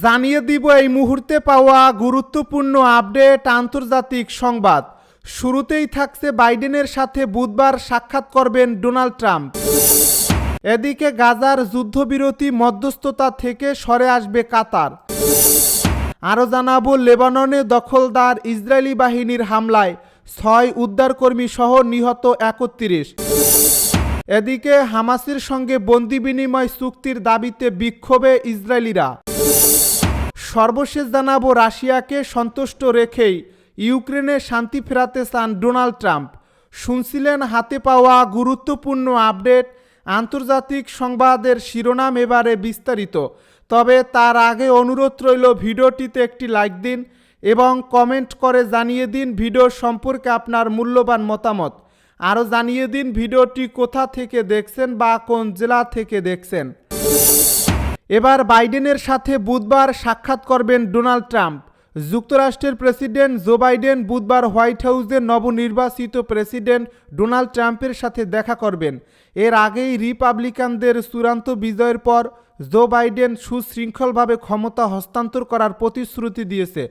জানিয়ে দিব এই মুহূর্তে পাওয়া গুরুত্বপূর্ণ আপডেট আন্তর্জাতিক সংবাদ। শুরুতেই থাকছে বাইডেনের সাথে বুধবার সাক্ষাৎ করবেন ডোনাল্ড ট্রাম্প। এদিকে গাজার যুদ্ধবিরতি মধ্যস্থতা থেকে সরে আসবে কাতার। আরও জানাব, লেবাননে দখলদার ইসরায়েলি বাহিনীর হামলায় ছয় উদ্ধারকর্মী সহ নিহত একত্রিশ। এদিকে হামাসের সঙ্গে বন্দি বিনিময় চুক্তির দাবিতে বিক্ষোভে ইসরায়েলিরা। সর্বশেষ জানাব রাশিয়াকে সন্তুষ্ট রেখেই ইউক্রেনে শান্তি ফেরাতে চান ডোনাল্ড ট্রাম্প। শুনছিলেন হাতে পাওয়া গুরুত্বপূর্ণ আপডেট, আন্তর্জাতিক সংবাদের শিরোনাম এবারে বিস্তারিত। তবে তার আগে অনুরোধ রইল ভিডিওটিতে একটি লাইক দিন এবং কমেন্ট করে জানিয়ে দিন ভিডিও সম্পর্কে আপনার মূল্যবান মতামত। আরও জানিয়ে দিন ভিডিওটি কোথা থেকে দেখছেন বা কোন জেলা থেকে দেখছেন। এবার বাইডেনের সাথে বুধবার সাক্ষাৎ করবেন ডোনাল্ড ট্রাম্প। যুক্তরাষ্ট্রের প্রেসিডেন্ট জো বাইডেন বুধবার হোয়াইট হাউসে নবনির্বাচিত প্রেসিডেন্ট ডোনাল্ড ট্রাম্পের সাথে দেখা করবেন। এর আগেই রিপাবলিকানদের চূড়ান্ত বিজয়ের পর জো বাইডেন সুশৃঙ্খলভাবে ক্ষমতা হস্তান্তর করার প্রতিশ্রুতি দিয়েছে।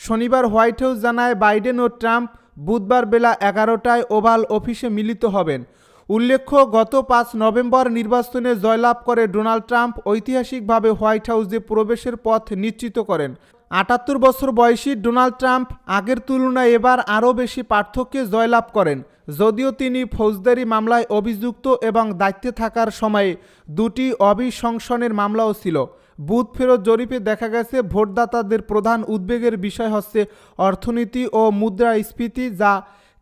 শনিবার হোয়াইট হাউস জানায় বাইডেন ও ট্রাম্প বুধবার বেলা এগারোটায় ওভাল অফিসে মিলিত হবেন। উল্লেখ্য, গত পাঁচ নভেম্বর নির্বাচনে জয়লাভ করে ডোনাল্ড ট্রাম্প ঐতিহাসিকভাবে হোয়াইট হাউসে প্রবেশের পথ নিশ্চিত করেন। আটাত্তর বছর বয়সী ডোনাল্ড ট্রাম্প আগের তুলনায় এবার আরও বেশি পার্থক্যে জয়লাভ করেন, যদিও তিনি ফৌজদারি মামলায় অভিযুক্ত এবং দায়িত্বে থাকার সময়ে দুটি অবিশংসনের মামলাও ছিল। বুথ ফেরত জরিপে দেখা গেছে, ভোটদাতাদের প্রধান উদ্বেগের বিষয় হচ্ছে অর্থনীতি ও মুদ্রাস্ফীতি, যা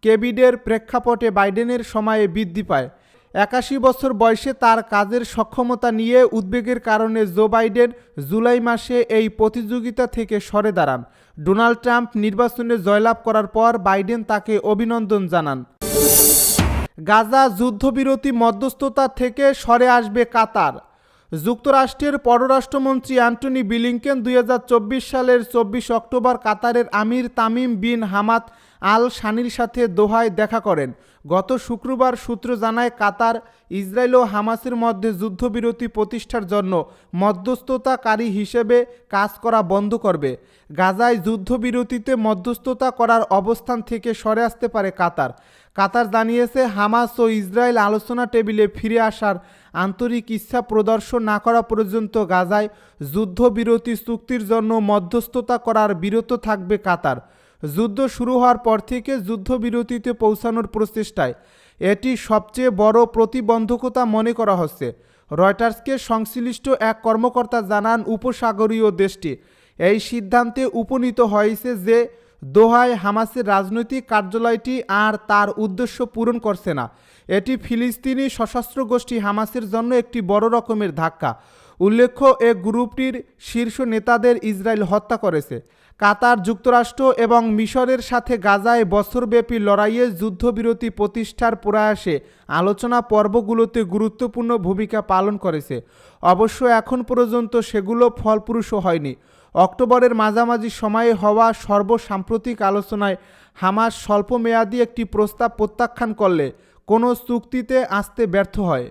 কেবিডের প্রেক্ষাপটে বাইডেনের সময়ে বৃদ্ধি পায়। একাশি বছর বয়সে তার কাজের সক্ষমতা নিয়ে উদ্বেগের কারণে জো বাইডেন জুলাই মাসে এই প্রতিযোগিতা থেকে সরে দাঁড়ান। ডোনাল্ড ট্রাম্প নির্বাচনে জয়লাভ করার পর বাইডেন তাকে অভিনন্দন জানান। গাজা যুদ্ধবিরতি মধ্যস্থতা থেকে সরে আসবে কাতার। যুক্তরাষ্ট্রের পররাষ্ট্রমন্ত্রী অ্যান্টনি বিলিংকেন দুই সালের চব্বিশ অক্টোবর কাতারের আমির তামিম বিন হামাদ আল সানির সাথে দোহায় দেখা করেন। গত শুক্রবার সূত্র জানায়, কাতার ইসরায়েল ও হামাসের মধ্যে যুদ্ধবিরতি প্রতিষ্ঠার জন্য মধ্যস্থতাকারী হিসেবে কাজ করা বন্ধ করবে। গাজায় যুদ্ধবিরতিতে মধ্যস্থতা করার অবস্থান থেকে সরে আসতে পারে কাতার। কাতার জানিয়েছে, হামাস ও ইসরায়েল আলোচনা টেবিলে ফিরে আসার আন্তরিক ইচ্ছা প্রদর্শন না করা পর্যন্ত গাজায় যুদ্ধবিরতি চুক্তির জন্য মধ্যস্থতা করার বিরত থাকবে কাতার। যুদ্ধ শুরু হওয়ার পর থেকে যুদ্ধবিরতিতে পৌঁছানোর প্রচেষ্টায়। এটি সবচেয়ে বড় প্রতিবন্ধকতা মনে করা হচ্ছে। রয়টার্সকে সংশ্লিষ্ট এক কর্মকর্তা জানান, উপসাগরীয় দেশটি। এই সিদ্ধান্তে উপনীত হয়েছে যে দোহায় হামাসের রাজনৈতিক কার্যালয়টি আর তার উদ্দেশ্য পূরণ করছে না। এটি ফিলিস্তিনি সশস্ত্র গোষ্ঠী হামাসের জন্য একটি বড় রকমের ধাক্কা। উল্লেখ্য, এ গ্রুপটির শীর্ষ নেতাদের ইসরায়েল হত্যা করেছে। কাতার যুক্তরাষ্ট্র এবং মিশরের সাথে গাজায় বছরব্যাপী লড়াইয়ে যুদ্ধবিরতি প্রতিষ্ঠার প্রয়াসে আলোচনা পর্বগুলোতে গুরুত্বপূর্ণ ভূমিকা পালন করেছে। অবশ্য এখন পর্যন্ত সেগুলো ফলপ্রসূ হয়নি। অক্টোবরের মাঝামাঝি সময়ে হওয়া সর্বসাম্প্রতিক আলোচনায় হামাস স্বল্পমেয়াদী একটি প্রস্তাব প্রত্যাখ্যান করলে কোনো চুক্তিতে আসতে ব্যর্থ হয়।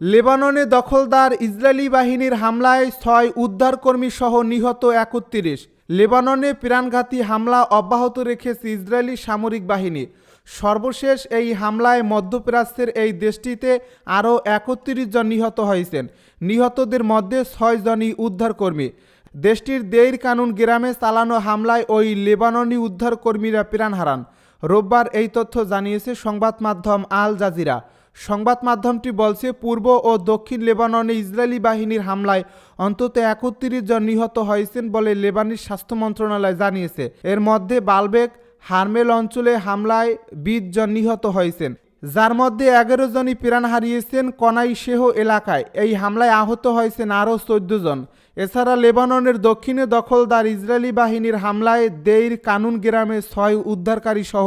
লেবাননে দখলদার ইসরায়েলি বাহিনীর হামলায় ছয় উদ্ধারকর্মী সহ নিহত একত্রিশ। লেবাননে প্রাণঘাতী হামলা অব্যাহত রেখেছে ইসরায়েলি সামরিক বাহিনী। সর্বশেষ এই হামলায় মধ্যপ্রাচ্যের এই দেশটিতে আরও একত্রিশ জন নিহত হয়েছেন। নিহতদের মধ্যে ছয় জনই উদ্ধারকর্মী। দেশটির দেইর কানুন গ্রামে চালানো হামলায় ওই লেবাননি উদ্ধারকর্মীরা প্রাণ হারান। রোববার এই তথ্য জানিয়েছে সংবাদ মাধ্যম আল জাজিরা। সংবাদ মাধ্যমটি বলছে, পূর্ব ও দক্ষিণ লেবাননে ইসরায়েলি বাহিনীর হামলায় অন্তত একত্রিশ জন নিহত হয়েছেন বলে লেবানির স্বাস্থ্য মন্ত্রণালয় জানিয়েছে। এর মধ্যে বালবেক হারমেল অঞ্চলে হামলায় বিশ জন নিহত হয়েছেন, যার মধ্যে এগারো জনই প্রাণ হারিয়েছেন কনাই শেহ এলাকায়। এই হামলায় আহত হয়েছেন আরও চোদ্দ জন। এছাড়া লেবাননের দক্ষিণে দখলদার ইসরায়েলি বাহিনীর হামলায় দেইর কানুন গ্রামে ছয় উদ্ধারকারী সহ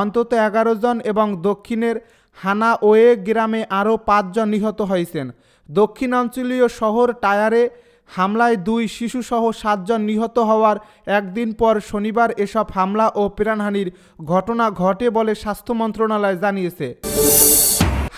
অন্তত এগারো জন এবং দক্ষিণের হানা ওয়ে গ্রামে আরও পাঁচজন নিহত হয়েছেন। দক্ষিণাঞ্চলীয় শহর টায়ারে হামলায় দুই শিশুসহ সাতজন নিহত হওয়ার একদিন পর শনিবার এসব হামলা ও প্রাণহানির ঘটনা ঘটে বলে স্বাস্থ্য মন্ত্রণালয় জানিয়েছে।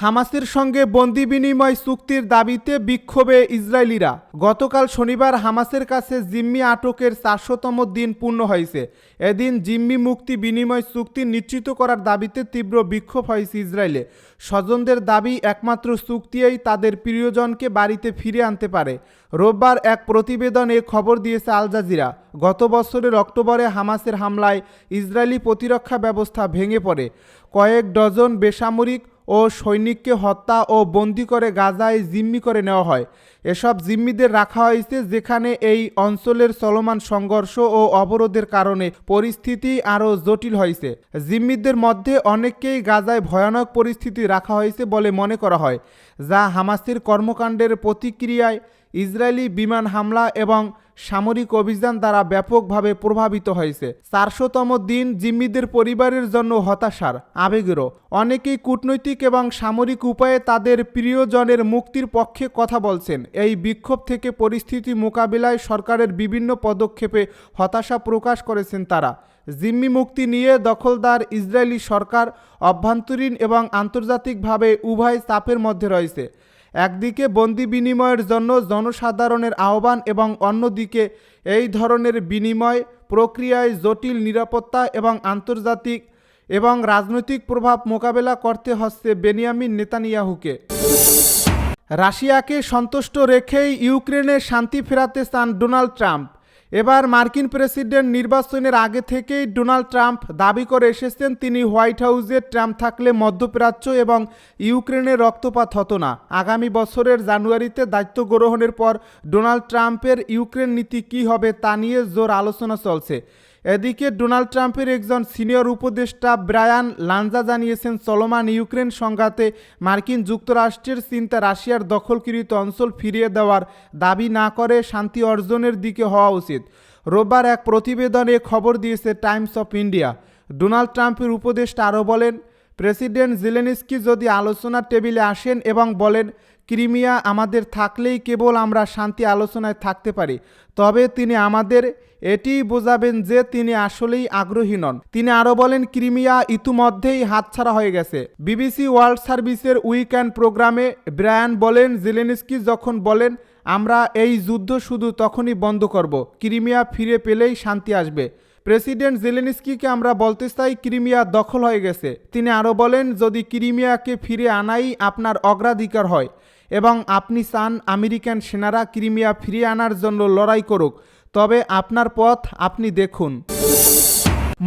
হামাসের সঙ্গে বন্দি বিনিময় চুক্তির দাবিতে বিক্ষোভে ইসরায়েলিরা। গতকাল শনিবার হামাসের কাছে জিম্মি আটকের চারশোতম দিন পূর্ণ হয়েছে। এদিন জিম্মি মুক্তি বিনিময় চুক্তি নিশ্চিত করার দাবিতে তীব্র বিক্ষোভ হয়েছে ইসরায়েলে। স্বজনদের দাবি, একমাত্র চুক্তিই তাদের প্রিয়জনকে বাড়িতে ফিরে আনতে পারে। রোববার এক প্রতিবেদনে খবর দিয়েছে আল জাজিরা। গত বছরের অক্টোবরে হামাসের হামলায় ইসরায়েলি প্রতিরক্ষা ব্যবস্থা ভেঙে পড়ে। কয়েক ডজন বেসামরিক ও সৈনিককে হত্যা ও বন্দি করে গাজায় জিম্মি করে নেওয়া হয়। এসব জিম্মিদের রাখা হয়েছে যেখানে এই অঞ্চলের চলমান সংঘর্ষ ও অবরোধের কারণে পরিস্থিতি আরও জটিল হয়েছে। জিম্মিদের মধ্যে অনেককেই গাজায় ভয়ানক পরিস্থিতি রাখা হয়েছে বলে মনে করা হয়, যা হামাসের কর্মকাণ্ডের প্রতিক্রিয়ায় ইসরায়েলি বিমান হামলা এবং সামরিক অভিযান দ্বারা ব্যাপকভাবে প্রভাবিত হয়েছে। চারশোতম দিন জিম্মিদের পরিবারের জন্য হতাশার আবেগেরও। অনেকেই কূটনৈতিক এবং সামরিক উপায়ে তাদের প্রিয়জনের মুক্তির পক্ষে কথা বলছেন। এই বিক্ষোভ থেকে পরিস্থিতি মোকাবিলায় সরকারের বিভিন্ন পদক্ষেপে হতাশা প্রকাশ করেছেন তারা। জিম্মি মুক্তি নিয়ে দখলদার ইসরায়েলি সরকার অভ্যন্তরীণ এবং আন্তর্জাতিকভাবে উভয় চাপের মধ্যে রয়েছে। একদিকে বন্দি বিনিময়ের জন্য জনসাধারণের আহ্বান এবং অন্যদিকে এই ধরনের বিনিময় প্রক্রিয়ায় জটিল নিরাপত্তা এবং আন্তর্জাতিক এবং রাজনৈতিক প্রভাব মোকাবেলা করতে হচ্ছে বেনিয়ামিন নেতানিয়াহুকে। রাশিয়াকে সন্তুষ্ট রেখেই ইউক্রেনে শান্তি ফেরাতে চান ডোনাল্ড ট্রাম্প। এবার মার্কিন প্রেসিডেন্ট নির্বাচনের আগে থেকেই ডোনাল্ড ট্রাম্প দাবি করে এসেছেন, তিনি হোয়াইট হাউসে ট্রাম্প থাকলে মধ্যপ্রাচ্য এবং ইউক্রেনের রক্তপাত হতো না। আগামী বছরের জানুয়ারিতে দায়িত্ব গ্রহণের পর ডোনাল্ড ট্রাম্পের ইউক্রেন নীতি কী হবে তা নিয়ে জোর আলোচনা চলছে। এদিকে ডোনাল্ড ট্রাম্পের একজন সিনিয়র উপদেষ্টা ব্রায়ান লানজা জানিয়েছেন, চলমান ইউক্রেন সংঘাতে মার্কিন যুক্তরাষ্ট্রের চিন্তা রাশিয়ার দখলকৃত অঞ্চল ফিরিয়ে দেওয়ার দাবি না করে শান্তি অর্জনের দিকে হওয়া উচিত। রোববার এক প্রতিবেদনে খবর দিয়েছে টাইমস অফ ইন্ডিয়া। ডোনাল্ড ট্রাম্পের উপদেষ্টা আরও বলেন, প্রেসিডেন্ট জেলেনিস্কি যদি আলোচনার টেবিলে আসেন এবং বলেন ক্রিমিয়া আমাদের থাকলেই কেবল আমরা শান্তি আলোচনায় থাকতে পারি। তবে তিনি আমাদের এটিই বোঝাবেন যে তিনি আসলেই আগ্রহী নন। তিনি আরও বলেন, ক্রিমিয়া ইতিমধ্যেই হাতছাড়া হয়ে গেছে। বিবিসি ওয়ার্ল্ড সার্ভিসের উইকেন্ড প্রোগ্রামে ব্রায়ান বলেন, জেলেনিস্কি যখন বলেন, আমরা এই যুদ্ধ শুধু তখনই বন্ধ করব, ক্রিমিয়া ফিরে পেলেই শান্তি আসবে। প্রেসিডেন্ট জেলেনিস্কিকে আমরা বলতে চাই, ক্রিমিয়া দখল হয়ে গেছে। তিনি আরও বলেন, যদি ক্রিমিয়াকে ফিরে আনাই আপনার অগ্রাধিকার হয় এবং আপনি চান আমেরিকান সেনারা ক্রিমিয়া ফিরিয়ে আনার জন্য লড়াই করুক, তবে আপনার পথ আপনি দেখুন।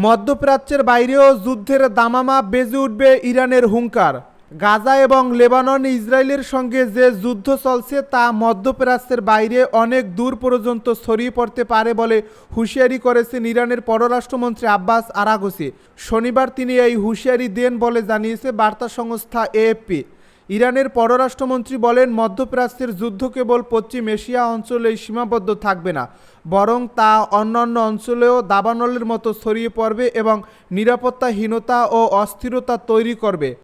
মধ্যপ্রাচ্যের বাইরেও যুদ্ধের দামামা বেজে উঠবে ইরানের হুঙ্কার। গাজা এবং লেবানন ইসরায়েলের সঙ্গে যে যুদ্ধ চলছে তা মধ্যপ্রাচ্যের বাইরে অনেক দূর পর্যন্ত ছড়িয়ে পড়তে পারে বলে হুঁশিয়ারি করেছেন ইরানের পররাষ্ট্রমন্ত্রী আব্বাস আরাগসি। শনিবার তিনি এই হুঁশিয়ারি দেন বলে জানিয়েছে বার্তা সংস্থা এএফপি। ইরানের পররাষ্ট্রমন্ত্রী বলেন, মধ্যপ্রাচ্যের যুদ্ধ কেবল পশ্চিম এশিয়া অঞ্চলেই সীমাবদ্ধ থাকবে না, বরং তা অন্যান্য অঞ্চলেও দাবানলের মতো ছড়িয়ে পড়বে এবং নিরাপত্তাহীনতা ও অস্থিরতা তৈরি করবে।